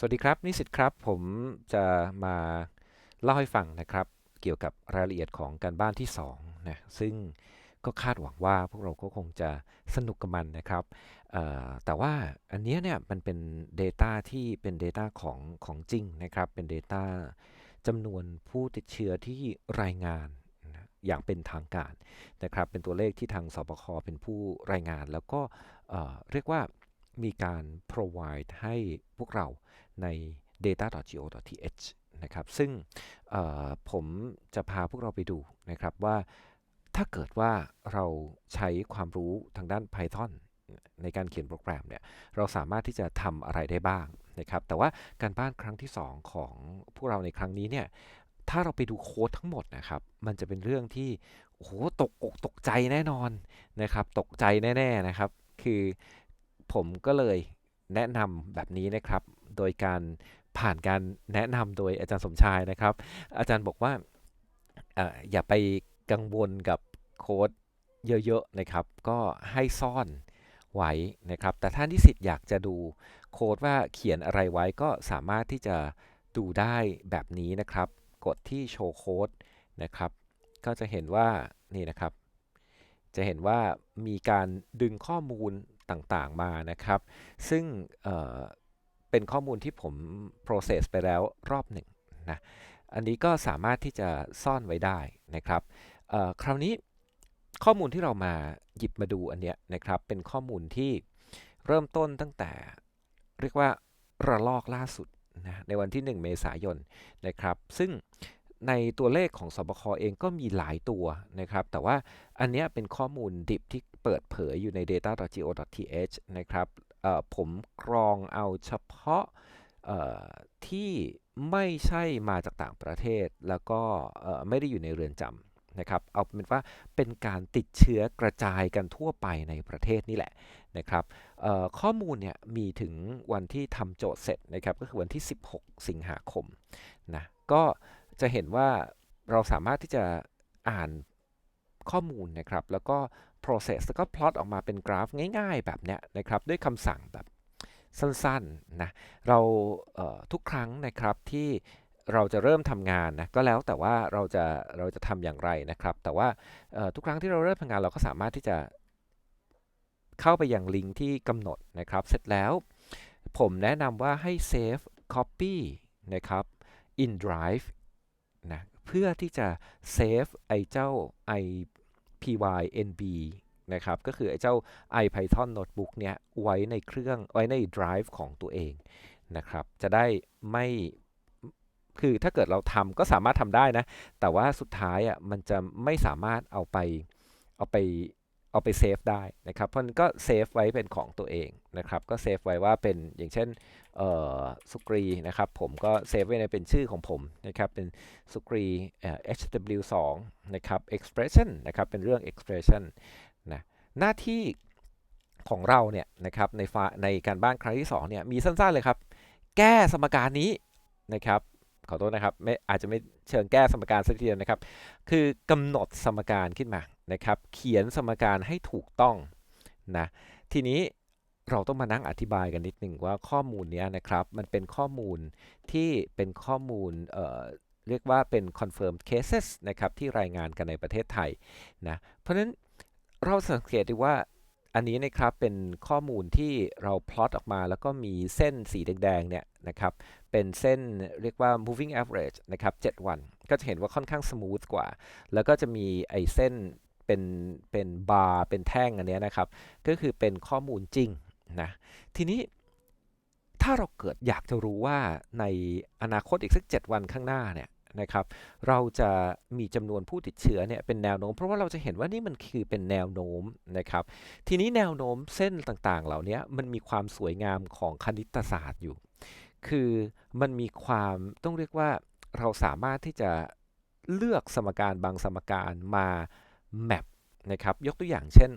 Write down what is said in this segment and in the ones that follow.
สวัสดีครับ นิสิตครับ ผมจะมาเล่าให้ฟังนะครับ เกี่ยวกับรายละเอียดของการบ้านที่2นะซึ่งก็คาดหวังว่าพวกเราก็คงจะสนุกกับมันนะครับแต่ว่าอันนี้เนี่ยมันเป็น Data ที่เป็น Data ของของจริงนะครับ เป็น Data จำนวนผู้ติดเชื้อที่รายงานอย่างเป็นทางการนะครับ เป็นตัวเลขที่ทางสบคเป็นผู้รายงาน แล้วก็เรียกว่า มีการ provide ให้พวกเราใน data.go.th นะครับ ซึ่งผมจะพาพวกเราไปดูนะครับว่าถ้าเกิดว่าเราใช้ความรู้ทางด้าน Python ในการเขียนโปรแกรมเนี่ย เราสามารถที่จะทำอะไรได้บ้างนะครับ แต่ว่าการบ้านครั้งที่ 2 ของพวกเราในครั้งนี้เนี่ย ถ้าเราไปดูโค้ดทั้งหมดนะครับ มันจะเป็นเรื่องที่ โอ้โห ตกอกตกใจแน่นอนนะครับ ตกใจแน่ ๆ นะครับ คือ ผมก็เลยแนะนำแบบนี้นะครับ โดยการผ่านการแนะนำโดยอาจารย์สมชายนะครับ อาจารย์บอกว่าออย่าไปกังวลกับโค้ดเยอะๆนะครับ ก็ให้ซ่อนไว้นะครับ แต่ถ้านิสิตอยากจะดูโค้ดว่าเขียนอะไรไว้ก็สามารถที่จะดูได้แบบนี้นะครับ กดที่โชว์โค้ดนะครับ ก็จะเห็นว่านี่นะครับ จะเห็นว่ามีการดึงข้อมูล ต่างๆมานะครับ ซึ่งเเป็นข้อมูลที่ผม process ไปแล้วรอบหนึ่งนะอันนี้ก็สามารถที่จะซ่อนไว้ได้นะครับคราวนี้ข้อมูลที่เรามาหยิบมาดูอันเนี้ยนะครับเป็นข้อมูลที่เริ่มต้นตั้งแต่เรียกว่าระลอกล่าสุดนะในวันที่ 1 เมษายนนะครับ ซึ่ง ในตัวเลขของสบคเองก็มีหลายตัวนะครับ แต่ว่าอันนี้เป็นข้อมูลดิบที่เปิดเผยอยู่ใน data.go.th นะครับผมกรองเอาเฉพาะที่ไม่ใช่มาจากต่างประเทศ แล้วก็ไม่ได้อยู่ในเรือนจำนะครับ เอาเป็นว่าเป็นการติดเชื้อกระจายกันทั่วไปในประเทศนี่แหละนะครับข้อมูลเนี่ยมีถึงวันที่ทำโจทย์เสร็จนะครับ ก็คือวันที่ 16 สิงหาคมนะก็ จะเห็นว่าเราสามารถที่จะอ่านข้อมูลนะครับ แล้วก็ process แล้วก็ plot ออกมาเป็นกราฟง่าย ๆ แบบเนี้ยนะครับ ด้วยคำสั่งแบบสั้นๆนะเราเทุกครั้งนะครับที่เราจะเริ่มทำงานนะก็แล้วแต่ว่าเราจะเราจะทำอย่างไรนะครับ แต่ว่าทุกครั้งที่เราเริ่มทำงานเราก็สามารถที่จะเข้าไปยังลิงก์ที่กำหนดนะครับ เสร็จแล้วผมแนะนำว่าให้ save copy นะครับ in drive นะเพื่อที่จะเซฟไอ้เจ้า i pynb นะครับ ก็คือไอ้เจ้า ipython notebook เนี่ยไว้ในเครื่องไว้ใน drive ของตัวเองนะครับ จะได้ไม่คือถ้าเกิดเราทำก็สามารถทำได้นะ แต่ว่าสุดท้ายอะมันจะไม่สามารถเอาไปเอาไป เอาไปเซฟได้นะครับเพราะนั้นก็เซฟไว้เป็นของตัวเองนะครับก็เซฟไว้ว่าเป็นอย่างเช่นเอ่อสุกรีนะครับผมก็เซฟไว้ในเป็นชื่อของผมนะครับเป็นสุกรีเอ่อ hw2 นะครับ expression นะครับเป็นเรื่อง expression นะหน้าที่ของเราเนี่ยนะครับในฟล์ในการบ้านครั้งที่2เนี่ยมีสั้นๆเลยครับ แก้สมการนี้นะครับ ขอโทษนะครับไม่อาจจะไม่เชิงแก้สมการสักทีเดียวนะครับ คือกำหนดสมการขึ้นมานะครับ เขียนสมการให้ถูกต้องนะทีนี้เราต้องมานั่งอธิบายกันนิดหนึ่งว่าข้อมูลนี้นะครับ มันเป็นข้อมูลที่เป็นข้อมูลเเรียกว่าเป็น confirmed cases นะครับที่รายงานกันในประเทศไทยนะเพราะฉะนั้นเราสังเกตดูว่า อันนี้นะครับเป็นข้อมูลที่เราพลอตออกมาแล้วก็มีเส้นสีแดงๆเนี่ยนะครับเป็นเส้นเรียกว่า moving average นะครับ7วัน ก็จะเห็นว่าค่อนข้าง smooth กว่า แล้วก็จะมีไอ้เส้นเป็นเป็นบาร์เป็นแท่งอันนี้นะครับ ก็คือเป็นข้อมูลจริงนะทีนี้ถ้าเราเกิดอยากจะรู้ว่าในอนาคตอีกสัก 7 วันข้างหน้าเนี่ย นะครับ เราจะมีจำนวนผู้ติดเชื้อเนี่ยเป็นแนวโน้ม เพราะว่าเราจะเห็นว่านี่มันคือเป็นแนวโน้มนะครับ ทีนี้แนวโน้มเส้นต่างๆ เหล่านี้มันมีความสวยงามของคณิตศาสตร์อยู่ คือมันมีความต้องเรียกว่าเราสามารถที่จะเลือกสมการบางสมการมาแมปนะครับ ยกตัวอย่างเช่น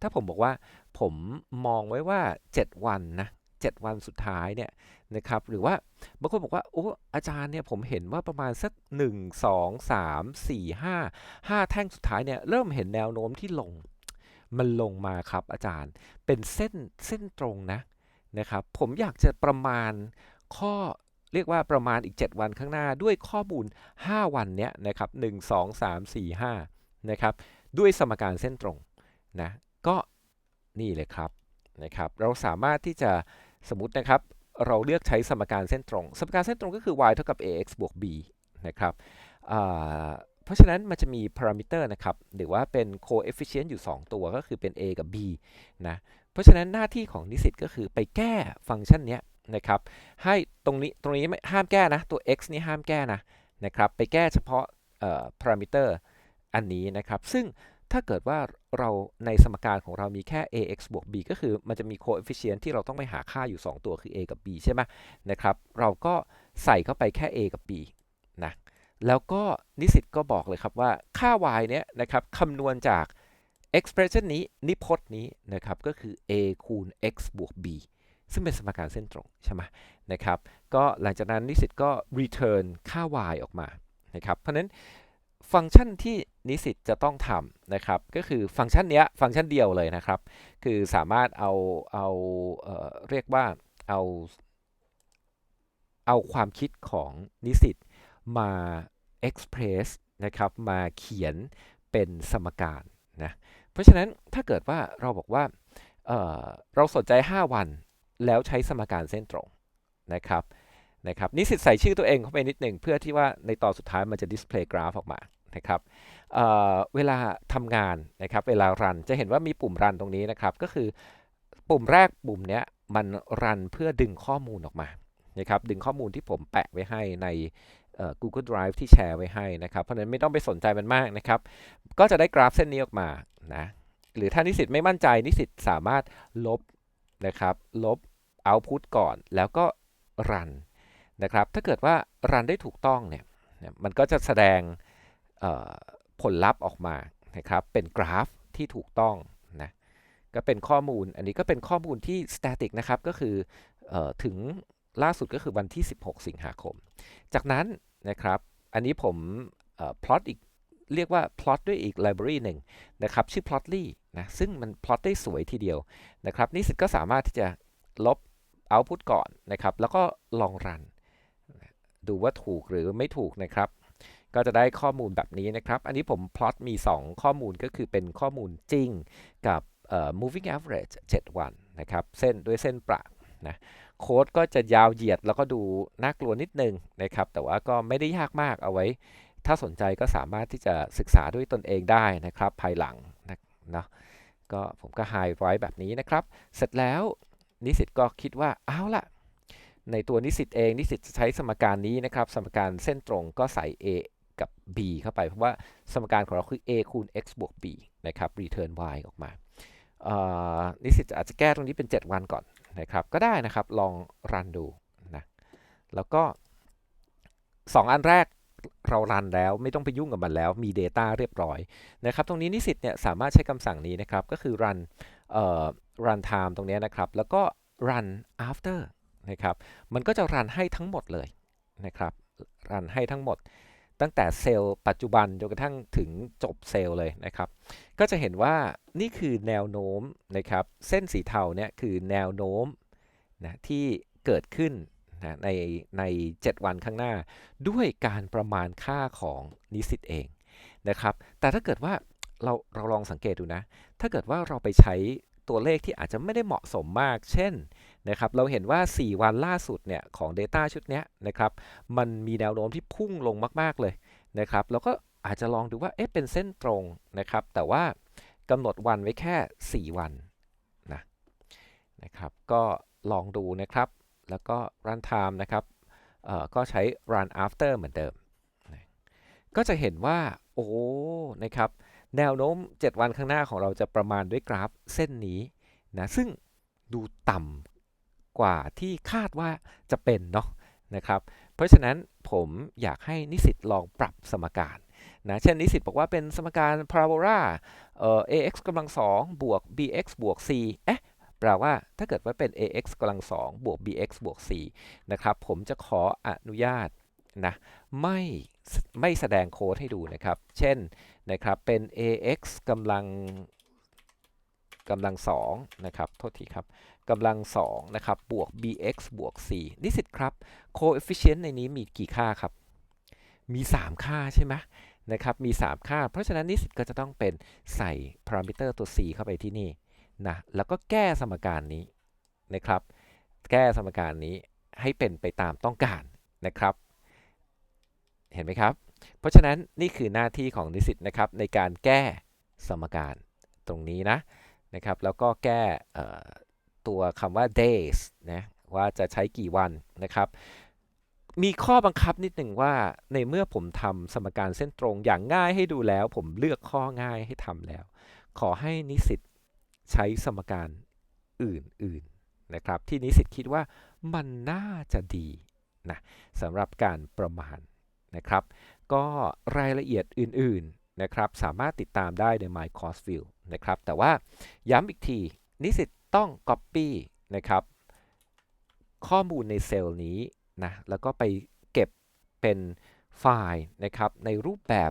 ถ้าผมบอกว่าผมมองไว้ว่า 7 วันนะ 7 วันสุดท้ายเนี่ยนะครับหรือว่าบางคนบอกว่าโอ้อาจารย์เนี่ยผมเห็นว่าประมาณสัก 1 2 3 4 5 5 แท่งสุดท้ายเนี่ยเริ่มเห็นแนวโน้มที่ลงมันลงมาครับอาจารย์เป็นเส้นเส้นตรงนะนะครับผมอยากจะประมาณข้อเรียกว่าประมาณอีก 7 วันข้างหน้าด้วยข้อมูล 5 วันเนี้ยนะครับ1 2 3 4 5นะครับด้วยสมการเส้นตรงนะก็นี่เลยครับนะครับ เราสามารถที่จะ สมมตินะครับเราเลือกใช้สมการเส้นตรง สมการเส้นตรงก็คือ y เท่ากับ ax บวก b นะครับเพราะฉะนั้นมันจะมี parameter นะครับหรือว่าเป็น coefficient อยู่ 2 ตัวก็คือเป็น a กับ b นะเพราะฉะนั้นหน้าที่ของนิสิตก็คือไปแก้ฟังก์ชันนี้นะครับให้ตรงนี้ตรงนี้ไม่ห้ามแก้นะ ตัว x นี่ห้ามแก้นะนะครับไปแก้เฉพาะเอ่อ parameter อันนี้นะครับซึ่ง ถ้าเกิดว่าเราในสมการของเรามีแค่ ax บวก b ก็คือมันจะมี coefficient ที่เราต้องไปหาค่าอยู่ 2 ตัวคือ a กับ b ใช่ไหมนะครับ เราก็ใส่เข้าไปแค่ a กับ b นะ แล้วก็นิสิตก็บอกเลยครับว่าค่า y เนี้ยนะครับคำนวณจาก expression นี้นิพจน์นี้นะครับก็คือ a คูณ x บวก b ซึ่งเป็นสมการเส้นตรงใช่ไหมนะครับ ก็หลังจากนั้นนิสิตก็ return ค่า y ออกมานะครับ เพราะฉะนั้นฟังก์ชันที่ นิสิตจะต้องทำนะครับ ก็คือฟังก์ชันเนี้ยฟังก์ชันเดียวเลยนะครับ คือสามารถเอาเอาเอ่อเรียกว่าเอาเอาความคิดของนิสิตมา express นะครับมาเขียนเป็นสมการนะเพราะฉะนั้นถ้าเกิดว่าเราบอกว่าเเราสนใจ 5 วัน แล้วใช้สมการเส้นตรงนะครับนะครับนิสิตใส่ชื่อตัวเองเข้าไปนิดหนึ่งเพื่อที่ว่าในตอนสุดท้ายมันจะ display graph ออกมานะครับ เเวลาทำงานนะครับเวลารันจะเห็นว่ามีปุ่มรันตรงนี้นะครับ ก็คือปุ่มแรกปุ่มเนี้ยมันรันเพื่อดึงข้อมูลออกมานะครับดึงข้อมูลที่ผมแปะไว้ให้ใน Google Drive ที่แชร์ไว้ให้นะครับ เพราะฉะนั้นไม่ต้องไปสนใจมันมากนะครับ ก็จะได้กราฟเส้นนี้ออกมานะหรือถ้านิสิตไม่มั่นใจนิสิตสามารถลบนะครับลบ output ก่อนแล้วก็รันนะครับถ้าเกิดว่ารันได้ถูกต้องเนี่ยมันก็จะแสดง ผลลัพธ์ออกมานะครับเป็นกราฟที่ถูกต้องนะก็เป็นข้อมูลอันนี้ก็เป็นข้อมูลที่ static นะครับก็คือออถึงล่าสุดก็คือวันที่ 16 สิงหาคม จากนั้นนะครับอันนี้ผมเอ่อ plot อีกเรียกว่า plot ด้วยอีก library หนึ่งนะครับชื่อ plotly นะซึ่งมัน plot ได้สวยทีเดียวนะครับนิสิตก็สามารถที่จะลบ output ก่อนนะครับแล้วก็ลองรัน ดูว่าถูกหรือไม่ถูกนะครับ ก็จะได้ข้อมูลแบบนี้นะครับ อันนี้ผมพลอตมี 2 ข้อมูลก็คือเป็นข้อมูลจริงกับ moving average 7 วันนะครับ เส้นด้วยเส้นประนะโค้ดก็จะยาวเหยียดแล้วก็ดูน่ากลัวนิดนึงนะครับ แต่ว่าก็ไม่ได้ยากมากเอาไว้ ถ้าสนใจก็สามารถที่จะศึกษาด้วยตนเองได้นะครับ ภายหลังนะนะก็ผมก็ไฮไว้แบบนี้นะครับ เสร็จแล้วนิสิตก็คิดว่าเอาล่ะในตัวนิสิตเองนิสิตจะใช้สมการนี้นะครับ สมการเส้นตรงก็ใส่ a กับ b เข้าไป เพราะว่าสมการของเราคือ a คูณ x บวก b นะครับ return y ออกมานิสิตอาจจะแก้ตรงนี้เป็น 7 วันก่อนนะครับ ก็ได้นะครับ ลองรันดูนะ แล้วก็ 2 อันแรกเรารันแล้วไม่ต้องไปยุ่งกับมันแล้วมี Data เรียบร้อยนะครับ ตรงนี้นิสิตเนี่ยสามารถใช้คำสั่งนี้นะครับ ก็คือ run เอ่อ run time ตรงนี้นะครับ แล้วก็ run after นะครับ มันก็จะรันให้ทั้งหมดเลยนะครับ รันให้ทั้งหมด ตั้งแต่เซลล์ปัจจุบันจนกระทั่งถึงจบเซลล์เลยนะครับ ก็จะเห็นว่านี่คือแนวโน้มนะครับ เส้นสีเทาเนี่ยคือแนวโน้มนะที่เกิดขึ้นนะในใน 7 วันข้างหน้า ด้วยการประมาณค่าของนิสิตเองนะครับ แต่ถ้าเกิดว่าเราเราลองสังเกตดูนะ ถ้าเกิดว่าเราไปใช้ ตัวเลขที่อาจจะไม่ได้เหมาะสมมาก เช่นนะครับเราเห็นว่า 4 วันล่าสุดเนี่ยของ Data ชุดนี้นะครับมันมีแนวโน้มที่พุ่งลงมากๆเลยนะครับแล้วก็อาจจะลองดูว่าเอ๊ะเป็นเส้นตรงนะครับแต่ว่ากำหนดวันไว้แค่ 4 วันนะนะครับก็ลองดูนะครับ แล้วก็ run time นะครับเอ่อก็ใช้ run after เหมือนเดิม ก็จะเห็นว่า โอ้นะครับ แนวโน้ม 7 วันข้างหน้าของเราจะประมาณด้วยกราฟเส้นนี้นะซึ่งดูต่ำกว่าที่คาดว่าจะเป็นเนาะนะครับ เพราะฉะนั้นผมอยากให้นิสิตลองปรับสมการนะเช่นนิสิตบอกว่าเป็นสมการพาราโบลาเอ่อ ax กำลัง2บวก bx บวก c เอ๊ะแปลว่าถ้าเกิดว่าเป็น ax กำลัง2บวก bx บวก c นะครับผมจะขออนุญาตนะไม่ไม่แสดงโค้ดให้ดูนะครับ เช่น นะครับเป็น ax กำลังกำลัง2นะครับโทษทีครับกำลังสองนะครับบวก bx บวก c นิสิตครับ coefficient ในนี้มีกี่ค่าครับ มี 3 ค่าใช่ไหมนะครับมี 3 ค่า เพราะฉะนั้นนิสิตก็จะต้องเป็นใส่พารามิเตอร์ตัว c เข้าไปที่นี่นะแล้วก็แก้สมการนี้นะครับ แก้สมการนี้ให้เป็นไปตามต้องการนะครับ เห็นไหมครับ เพราะฉะนั้นนี่คือหน้าที่ของนิสิตนะครับในการแก้สมการตรงนี้นะนะครับแล้วก็แก่ตัวคำว่า days นะว่าจะใช้กี่วันนะครับ มีข้อบังคับนิดหนึ่งว่าในเมื่อผมทำสมการเส้นตรงอย่างง่ายให้ดูแล้ว ผมเลือกข้อง่ายให้ทำแล้ว ขอให้นิสิตใช้สมการอื่นๆนะครับ ที่นิสิตคิดว่ามันน่าจะดีนะสำหรับการประมาณนะครับ ก็รายละเอียดอื่นๆนะครับสามารถติดตามได้ใน My Course View นะครับแต่ว่าย้ำอีกที นิสิตต้อง Copy นะครับข้อมูลในเซลล์นี้นะแล้วก็ไปเก็บเป็นไฟล์นะครับในรูปแบบ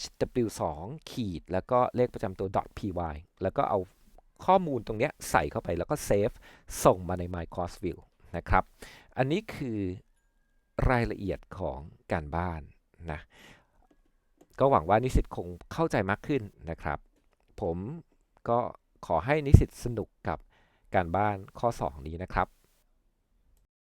hw2 ขีดแล้วก็เลขประจำตัว .py แล้วก็เอาข้อมูลตรงเนี้ยใส่เข้าไปแล้วก็เซฟส่งมาใน My Course View นะครับ อันนี้คือ รายละเอียดของการบ้านนะก็หวังว่านิสิตคงเข้าใจมากขึ้นนะครับ ผมก็ขอให้นิสิตสนุกกับการบ้านข้อ 2 นี้นะครับ